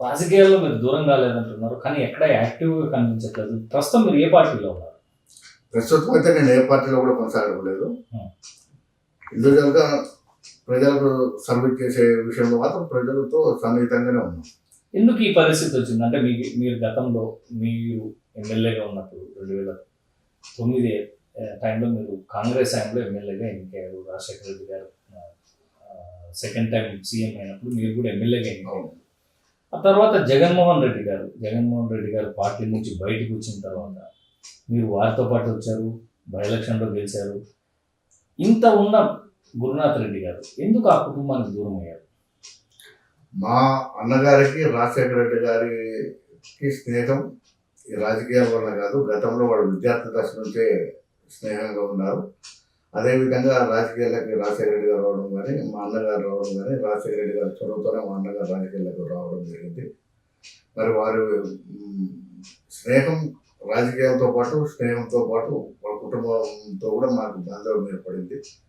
రాజకీయాల్లో మీరు దూరం కాలేదంటున్నారు కానీ ఎక్కడ యాక్టివ్గా కనిపించట్లేదు. ప్రస్తుతం మీరు ఏ పార్టీలో ఉన్నారు? ప్రస్తుతం అయితే నేను ఏ పార్టీలో కూడా కొనసాగలేదు. Hmm. ఇండివిజువల్గా ప్రజలకు సర్వీస్ చేసే విషయంలో మాత్రం ప్రజలతో సన్నిహితంగానే ఉన్నాం. ఎందుకు ఈ పరిస్థితి వచ్చింది? అంటే మీ మీరు గతంలో మీరు ఎమ్మెల్యేగా ఉన్నప్పుడు రెండు వేల తొమ్మిది టైంలో మీరు కాంగ్రెస్ టైంలో ఎమ్మెల్యేగా ఎన్నికయ్యారు. రాజశేఖర రెడ్డి గారు సెకండ్ టైం సీఎం అయినప్పుడు మీరు కూడా ఎమ్మెల్యేగా ఎన్నికయ్యారు. ఆ తర్వాత జగన్మోహన్ రెడ్డి గారు జగన్మోహన్ రెడ్డి గారు పార్టీ నుంచి బయటకు వచ్చిన తర్వాత మీరు వారితో పాటు వచ్చారు బై ఎలక్షన్లో గెలిచారు. ఇంత ఉన్న గురునాథ్ రెడ్డి గారు ఎందుకు ఆ కుటుంబానికి దూరం అయ్యారు? మా అన్నగారికి రాజశేఖర రెడ్డి గారికి స్నేహం. ఈ రాజకీయాల వల్ల కాదు గతంలో వాడు విద్యార్థి దశ నుంచే స్నేహంగా ఉన్నారు. అదేవిధంగా రాజకీయాలకి రాజశేఖర రెడ్డి గారు రావడం కానీ మా అన్నగారు రావడం కానీ రాజశేఖర రెడ్డి గారు చొరవతోనే మా అన్నగారు రాజకీయాలకు రావడం జరిగింది. మరి వారి స్నేహం రాజకీయాలతో పాటు స్నేహంతో పాటు వాళ్ళ కుటుంబంతో కూడా మాకు బాంధవ్యం ఏర్పడింది.